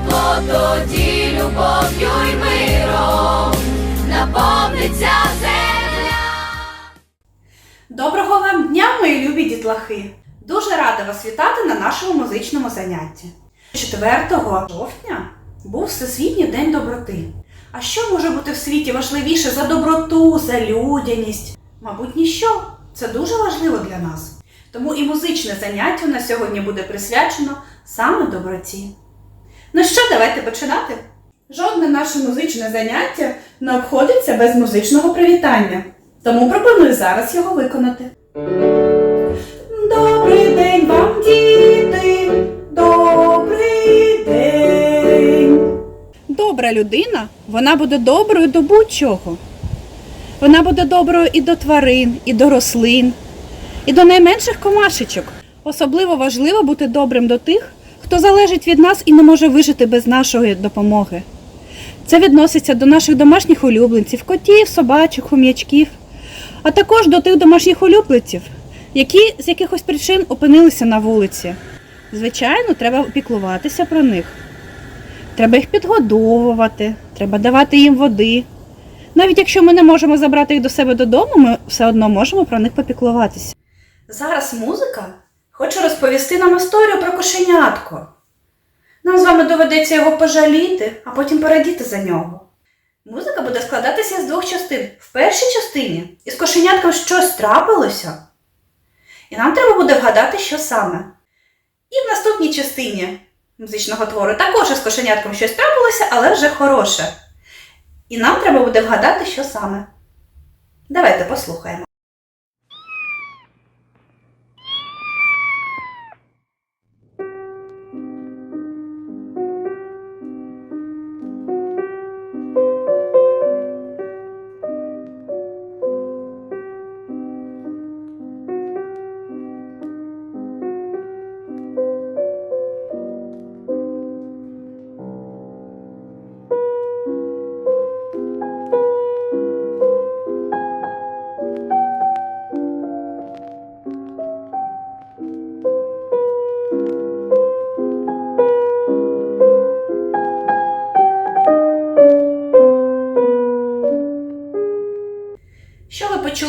тепло, тоді любов'ю й миром наповниться земля. Доброго вам дня, мої любі дітлахи! Дуже рада вас вітати на нашому музичному занятті. 4 жовтня був Всесвітній день доброти. А що може бути в світі важливіше за доброту, за людяність? Мабуть, ніщо. Це дуже важливо для нас. Тому і музичне заняття у нас сьогодні буде присвячено саме доброті. Ну що, давайте починати. Жодне наше музичне заняття не обходиться без музичного привітання. Тому пропоную зараз його виконати. Добрий день вам, діти! Добрий день! Добра людина, вона буде доброю до будь-чого. Вона буде доброю і до тварин, і до рослин, і до найменших комашечок. Особливо важливо бути добрим до тих, хто залежить від нас і не може вижити без нашої допомоги. Це відноситься до наших домашніх улюбленців, котів, собачок, хом'ячків, а також до тих домашніх улюбленців, які з якихось причин опинилися на вулиці. Звичайно, треба піклуватися про них. Треба їх підгодовувати, треба давати їм води. Навіть якщо ми не можемо забрати їх до себе додому, ми все одно можемо про них попіклуватися. Зараз музика хоче розповісти нам історію про кошенятко. Нам з вами доведеться його пожаліти, а потім порадіти за нього. Музика буде складатися з двох частин. В першій частині із кошенятком щось трапилося, і нам треба буде вгадати, що саме. І в наступній частині музичного твору також із кошенятком щось трапилося, але вже хороше. І нам треба буде вгадати, що саме. Давайте послухаємо.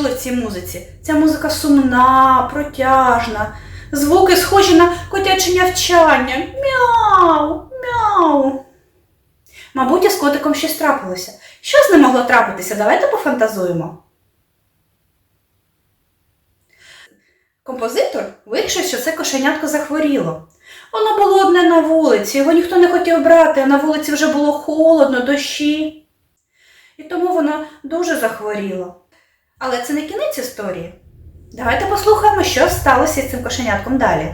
Що в цій музиці? Ця музика сумна, протяжна, звуки схожі на котяче нявчання. Мяу, мяу. Мабуть, із котиком щось трапилося. Що з ним могло трапитися? Давайте пофантазуємо. Композитор вирішив, що це кошенятко захворіло. Воно було одне на вулиці, його ніхто не хотів брати, а на вулиці вже було холодно, дощі. І тому воно дуже захворіло. Але це не кінець історії. Давайте послухаємо, що сталося з цим кошенятком далі.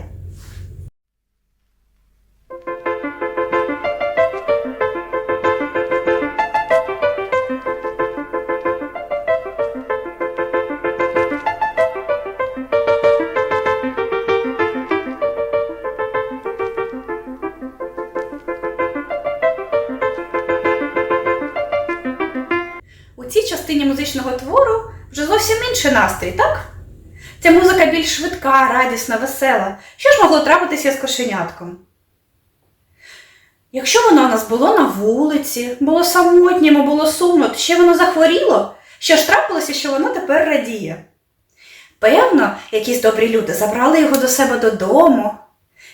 У цій частині музичного твору зовсім інший настрій, так? Ця музика більш швидка, радісна, весела. Що ж могло трапитися з кошенятком? Якщо воно у нас було на вулиці, було самотньому, було сумно, ще воно захворіло, що ж трапилося, що воно тепер радіє? Певно, якісь добрі люди забрали його до себе додому,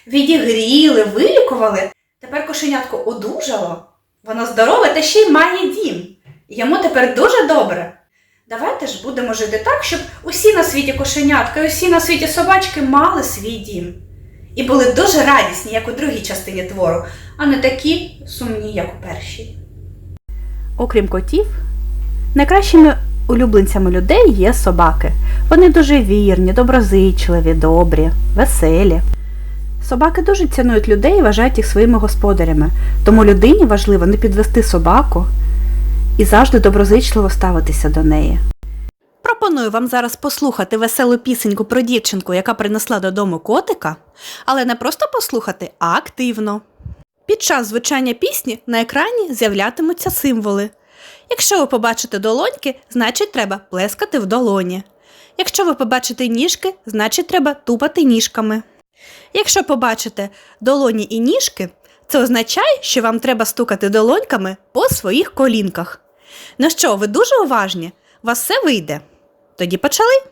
відігріли, вилікували. Тепер кошенятко одужало, воно здорове та ще й має дім. Йому тепер дуже добре. Давайте ж будемо жити так, щоб усі на світі кошенятка і усі на світі собачки мали свій дім. І були дуже радісні, як у другій частині твору, а не такі сумні, як у першій. Окрім котів, найкращими улюбленцями людей є собаки. Вони дуже вірні, доброзичливі, добрі, веселі. Собаки дуже цінують людей і вважають їх своїми господарями, тому людині важливо не підвести собаку і завжди доброзичливо ставитися до неї. Пропоную вам зараз послухати веселу пісеньку про дівчинку, яка принесла додому котика, але не просто послухати, а активно. Під час звучання пісні на екрані з'являтимуться символи. Якщо ви побачите долоньки, значить треба плескати в долоні. Якщо ви побачите ніжки, значить треба тупати ніжками. Якщо побачите долоні і ніжки, це означає, що вам треба стукати долоньками по своїх колінках. Ну що, ви дуже уважні? У вас все вийде? Тоді почали?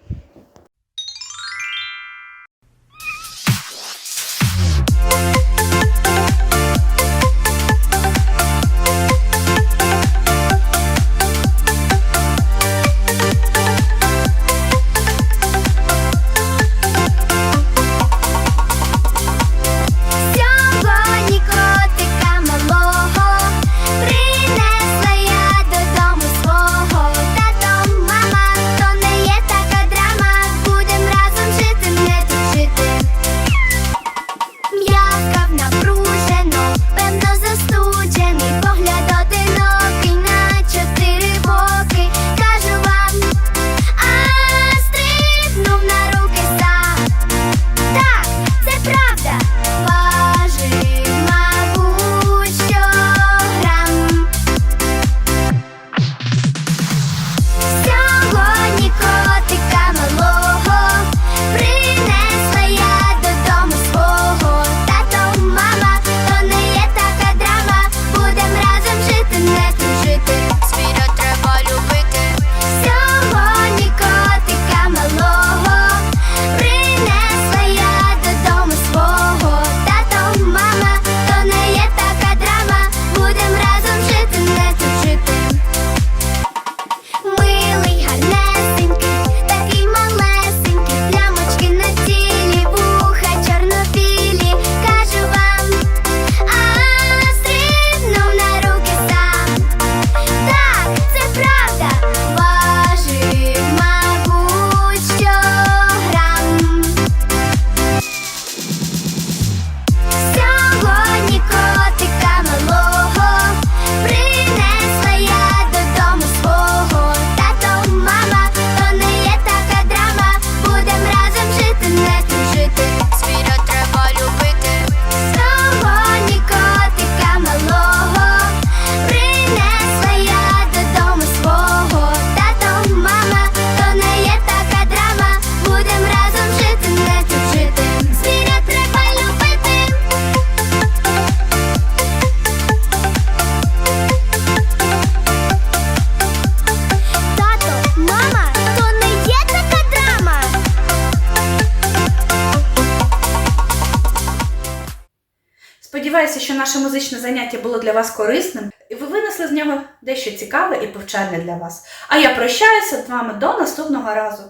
Сподіваюся, що наше музичне заняття було для вас корисним, і ви винесли з нього дещо цікаве і повчальне для вас. А я прощаюся з вами до наступного разу.